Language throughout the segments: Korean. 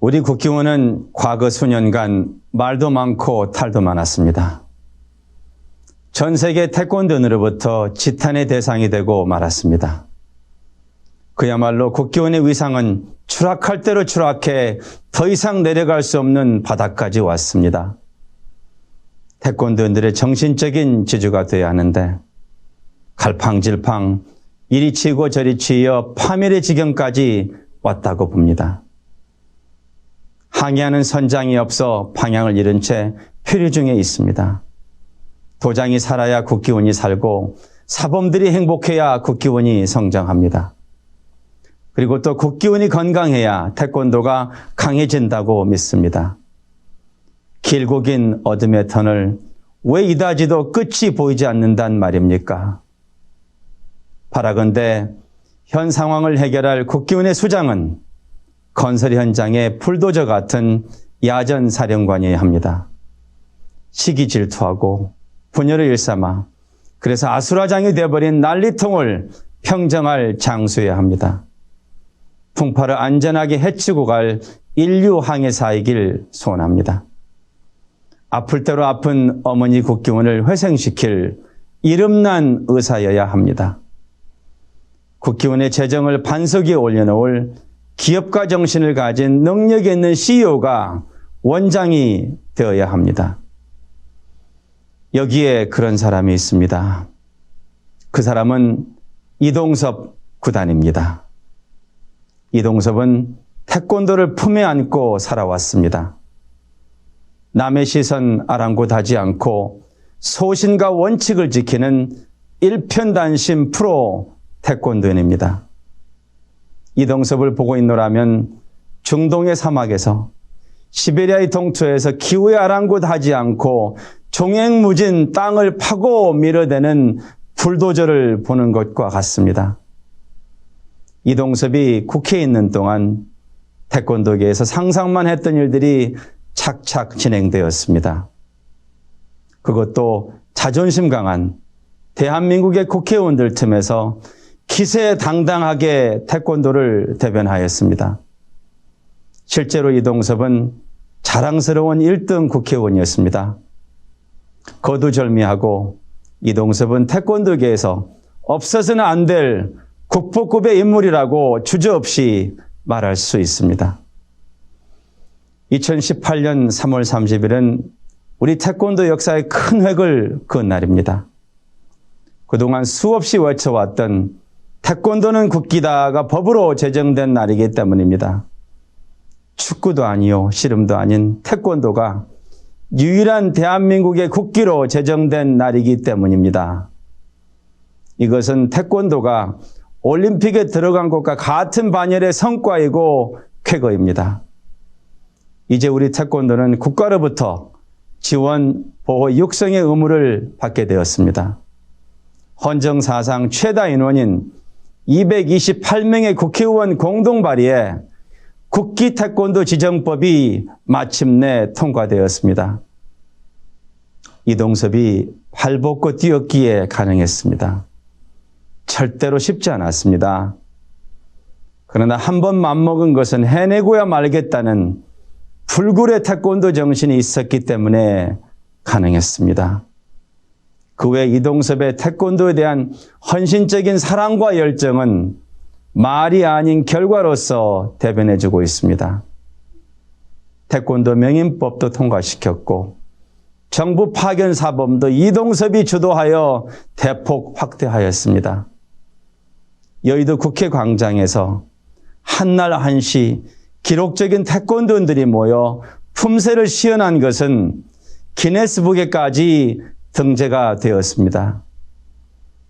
우리 국기원은 과거 수년간 말도 많고 탈도 많았습니다. 전 세계 태권도인으로부터 지탄의 대상이 되고 말았습니다. 그야말로 국기원의 위상은 추락할 대로 추락해 더 이상 내려갈 수 없는 바닥까지 왔습니다. 태권도인들의 정신적인 지주가 되어야 하는데 갈팡질팡 이리 치고 저리 치여 파멸의 지경까지 왔다고 봅니다. 항의하는 선장이 없어 방향을 잃은 채 표류 중에 있습니다. 도장이 살아야 국기원이 살고 사범들이 행복해야 국기원이 성장합니다. 그리고 또 국기원이 건강해야 태권도가 강해진다고 믿습니다. 길고 긴 어둠의 터널 왜 이다지도 끝이 보이지 않는단 말입니까? 바라건대 현 상황을 해결할 국기원의 수장은 건설 현장의 불도저 같은 야전 사령관이어야 합니다. 시기 질투하고 분열을 일삼아 그래서 아수라장이 되어버린 난리통을 평정할 장수여야 합니다. 풍파를 안전하게 헤치고 갈 인류 항해사이길 소원합니다. 아플 대로 아픈 어머니 국기원을 회생시킬 이름난 의사여야 합니다. 국기원의 재정을 반석 위에 올려놓을 기업가 정신을 가진 능력 있는 CEO가 원장이 되어야 합니다. 여기에 그런 사람이 있습니다. 그 사람은 이동섭 구단입니다. 이동섭은 태권도를 품에 안고 살아왔습니다. 남의 시선 아랑곳하지 않고 소신과 원칙을 지키는 일편단심 프로 태권도인입니다. 이동섭을 보고 있노라면 중동의 사막에서 시베리아의 동초에서 기후에 아랑곳하지 않고 종횡무진 땅을 파고 밀어대는 불도저를 보는 것과 같습니다. 이동섭이 국회에 있는 동안 태권도계에서 상상만 했던 일들이 착착 진행되었습니다. 그것도 자존심 강한 대한민국의 국회의원들 틈에서 기세당당하게 태권도를 대변하였습니다. 실제로 이동섭은 자랑스러운 1등 국회의원이었습니다. 거두절미하고 이동섭은 태권도계에서 없어서는 안 될 국보급의 인물이라고 주저없이 말할 수 있습니다. 2018년 3월 30일은 우리 태권도 역사의 큰 획을 그은 날입니다. 그동안 수없이 외쳐왔던 태권도는 국기다가 법으로 제정된 날이기 때문입니다. 축구도 아니요, 씨름도 아닌 태권도가 유일한 대한민국의 국기로 제정된 날이기 때문입니다. 이것은 태권도가 올림픽에 들어간 것과 같은 반열의 성과이고 쾌거입니다. 이제 우리 태권도는 국가로부터 지원, 보호, 육성의 의무를 받게 되었습니다. 헌정 사상 최다 인원인 228명의 국회의원 공동 발의에 국기 태권도 지정법이 마침내 통과되었습니다. 이동섭이 팔벗고 뛰었기에 가능했습니다. 절대로 쉽지 않았습니다. 그러나 한 번 맘먹은 것은 해내고야 말겠다는 불굴의 태권도 정신이 있었기 때문에 가능했습니다. 그 외 이동섭의 태권도에 대한 헌신적인 사랑과 열정은 말이 아닌 결과로서 대변해주고 있습니다. 태권도 명인법도 통과시켰고 정부 파견 사범도 이동섭이 주도하여 대폭 확대하였습니다. 여의도 국회 광장에서 한날 한시 기록적인 태권도인들이 모여 품새를 시연한 것은 기네스북에까지 등재가 되었습니다.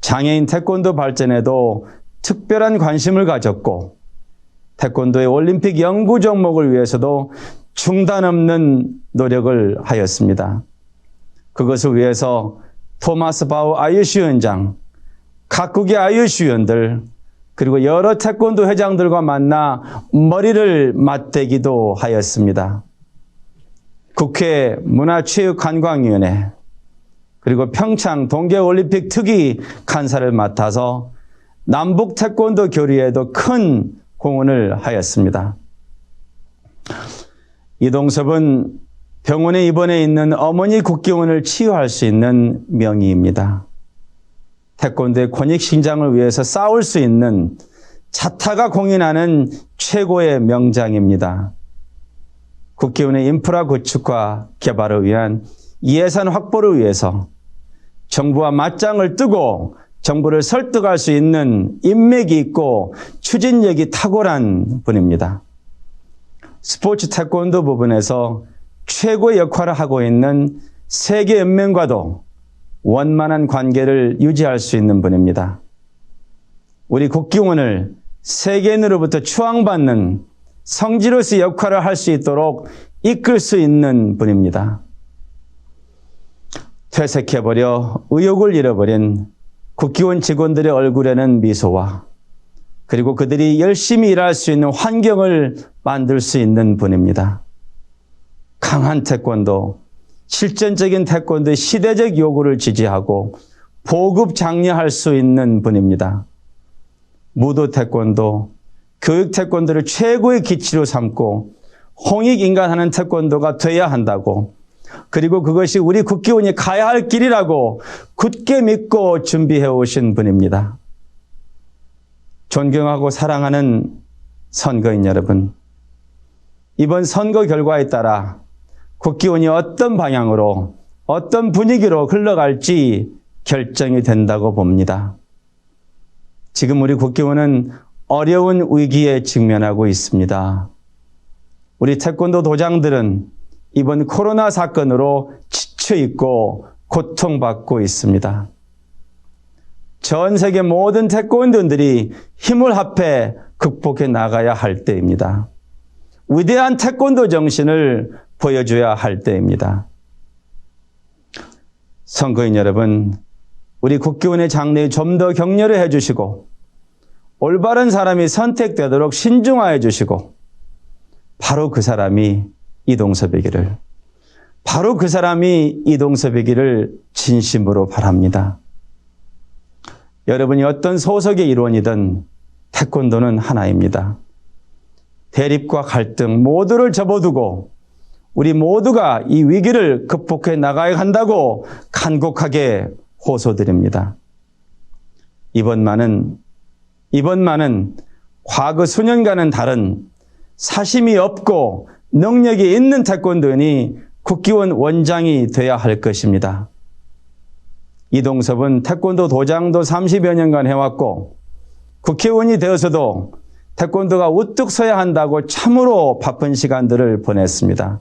장애인 태권도 발전에도 특별한 관심을 가졌고 태권도의 올림픽 연구 종목을 위해서도 중단 없는 노력을 하였습니다. 그것을 위해서 토마스 바우 아이유시 위원장, 각국의 아이유시 위원들, 그리고 여러 태권도 회장들과 만나 머리를 맞대기도 하였습니다. 국회 문화체육관광위원회, 그리고 평창 동계올림픽 특위 간사를 맡아서 남북 태권도 교류에도 큰 공헌을 하였습니다. 이동섭은 병원에 입원해 있는 어머니 국기원을 치유할 수 있는 명의입니다. 태권도의 권익 신장을 위해서 싸울 수 있는 자타가 공인하는 최고의 명장입니다. 국기원의 인프라 구축과 개발을 위한 예산 확보를 위해서 정부와 맞짱을 뜨고 정부를 설득할 수 있는 인맥이 있고 추진력이 탁월한 분입니다. 스포츠 태권도 부분에서 최고의 역할을 하고 있는 세계연맹과도 원만한 관계를 유지할 수 있는 분입니다. 우리 국기원을 세계인으로부터 추앙받는 성지로서 역할을 할 수 있도록 이끌 수 있는 분입니다. 퇴색해버려 의욕을 잃어버린 국기원 직원들의 얼굴에는 미소와 그리고 그들이 열심히 일할 수 있는 환경을 만들 수 있는 분입니다. 강한 태권도, 실전적인 태권도의 시대적 요구를 지지하고 보급 장려할 수 있는 분입니다. 무도 태권도, 교육 태권도를 최고의 기치로 삼고 홍익 인간하는 태권도가 돼야 한다고 그리고 그것이 우리 국기원이 가야 할 길이라고 굳게 믿고 준비해 오신 분입니다. 존경하고 사랑하는 선거인 여러분, 이번 선거 결과에 따라 국기원이 어떤 방향으로 어떤 분위기로 흘러갈지 결정이 된다고 봅니다. 지금 우리 국기원은 어려운 위기에 직면하고 있습니다. 우리 태권도 도장들은 이번 코로나 사건으로 지쳐 있고 고통받고 있습니다. 전 세계 모든 태권도들이 힘을 합해 극복해 나가야 할 때입니다. 위대한 태권도 정신을 보여줘야 할 때입니다. 선거인 여러분, 우리 국기원의 장래에 좀 더 격려를 해주시고 올바른 사람이 선택되도록 신중하여 주시고 바로 그 사람이 이동섭이기를 바로 그 사람이 이동섭이기를 진심으로 바랍니다. 여러분이 어떤 소속의 일원이든 태권도는 하나입니다. 대립과 갈등 모두를 접어두고 우리 모두가 이 위기를 극복해 나가야 한다고 간곡하게 호소드립니다. 이번만은 이번만은 과거 수년간은 다른 사심이 없고 능력이 있는 태권도인이 국기원 원장이 돼야 할 것입니다. 이동섭은 태권도 도장도 30여 년간 해왔고 국회의원이 되어서도 태권도가 우뚝 서야 한다고 참으로 바쁜 시간들을 보냈습니다.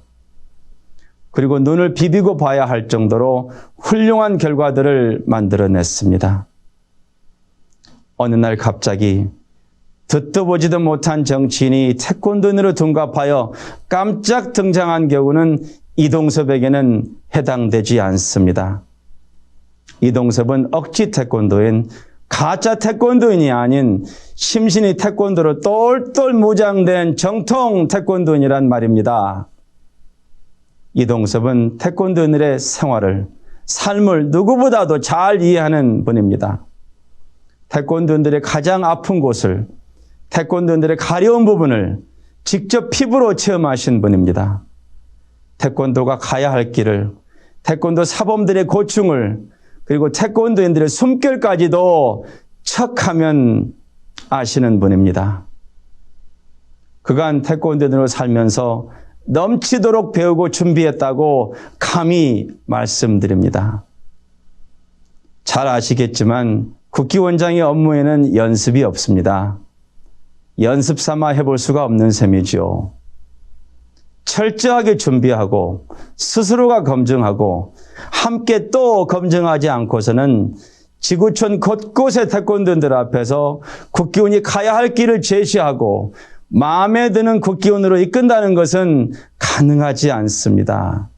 그리고 눈을 비비고 봐야 할 정도로 훌륭한 결과들을 만들어냈습니다. 어느 날 갑자기 듣도 보지도 못한 정치인이 태권도인으로 둔갑하여 깜짝 등장한 경우는 이동섭에게는 해당되지 않습니다. 이동섭은 억지 태권도인 가짜 태권도인이 아닌 심신이 태권도로 똘똘 무장된 정통 태권도인이란 말입니다. 이동섭은 태권도인들의 생활을 삶을 누구보다도 잘 이해하는 분입니다. 태권도인들의 가장 아픈 곳을 태권도인들의 가려운 부분을 직접 피부로 체험하신 분입니다. 태권도가 가야 할 길을 태권도 사범들의 고충을 그리고 태권도인들의 숨결까지도 척하면 아시는 분입니다. 그간 태권도인으로 살면서 넘치도록 배우고 준비했다고 감히 말씀드립니다. 잘 아시겠지만 국기원장의 업무에는 연습이 없습니다. 연습 삼아 해볼 수가 없는 셈이죠. 철저하게 준비하고 스스로가 검증하고 함께 또 검증하지 않고서는 지구촌 곳곳의 태권도들 앞에서 국기원이 가야 할 길을 제시하고 마음에 드는 국기원으로 이끈다는 것은 가능하지 않습니다.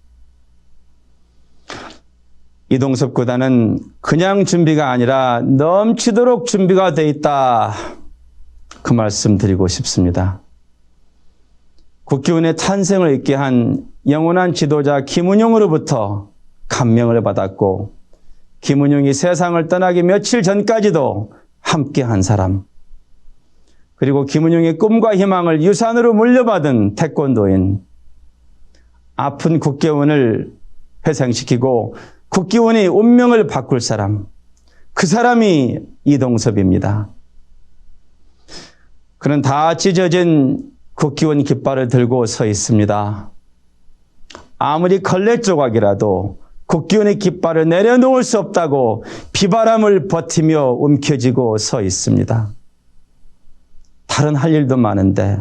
이동섭 구단은 그냥 준비가 아니라 넘치도록 준비가 돼 있다. 그 말씀 드리고 싶습니다. 국기원의 탄생을 있게 한 영원한 지도자 김은용으로부터 감명을 받았고 김은용이 세상을 떠나기 며칠 전까지도 함께 한 사람 그리고 김은용의 꿈과 희망을 유산으로 물려받은 태권도인 아픈 국회의원을 회생시키고 국회의원의 운명을 바꿀 사람, 그 사람이 이동섭입니다. 그는 다 찢어진 국기원 깃발을 들고 서 있습니다. 아무리 걸레 조각이라도 국기원의 깃발을 내려놓을 수 없다고 비바람을 버티며 움켜쥐고 서 있습니다. 다른 할 일도 많은데,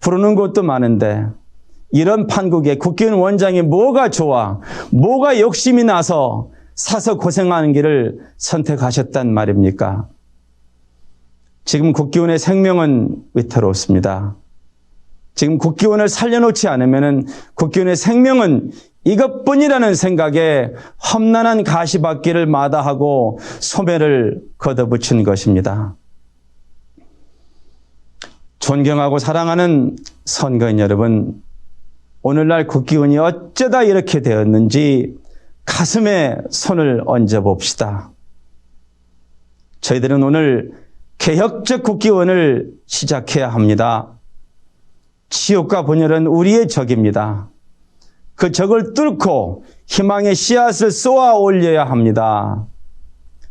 부르는 곳도 많은데, 이런 판국에 국회의원 원장이 뭐가 좋아, 뭐가 욕심이 나서 사서 고생하는 길을 선택하셨단 말입니까? 지금 국기원의 생명은 위태롭습니다. 지금 국기원을 살려놓지 않으면 국기원의 생명은 이것뿐이라는 생각에 험난한 가시밭길을 마다하고 소매를 걷어붙인 것입니다. 존경하고 사랑하는 선거인 여러분, 오늘날 국기원이 어쩌다 이렇게 되었는지 가슴에 손을 얹어 봅시다. 저희들은 오늘 개혁적 국기원을 시작해야 합니다. 지옥과 분열은 우리의 적입니다. 그 적을 뚫고 희망의 씨앗을 쏘아 올려야 합니다.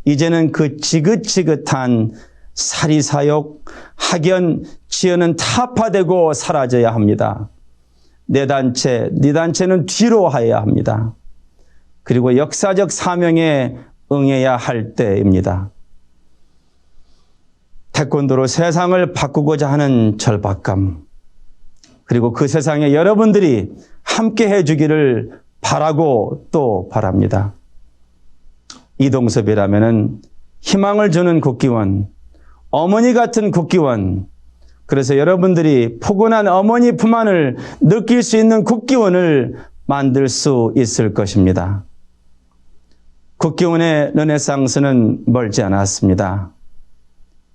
이제는 그 지긋지긋한 사리사욕, 학연, 지연은 타파되고 사라져야 합니다. 내 단체, 네 단체는 뒤로 하여야 합니다. 그리고 역사적 사명에 응해야 할 때입니다. 태권도로 세상을 바꾸고자 하는 절박감, 그리고 그 세상에 여러분들이 함께 해주기를 바라고 또 바랍니다. 이동섭이라면은 희망을 주는 국기원, 어머니 같은 국기원, 그래서 여러분들이 포근한 어머니 품 안을 느낄 수 있는 국기원을 만들 수 있을 것입니다. 국기원의 르네상스는 멀지 않았습니다.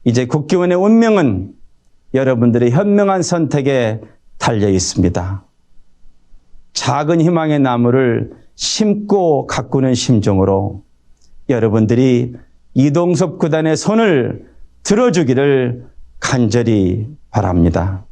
이제 국기원의 운명은 여러분들의 현명한 선택에 달려 있습니다. 작은 희망의 나무를 심고 가꾸는 심정으로 여러분들이 이동섭 구단의 손을 들어주기를 간절히 바랍니다.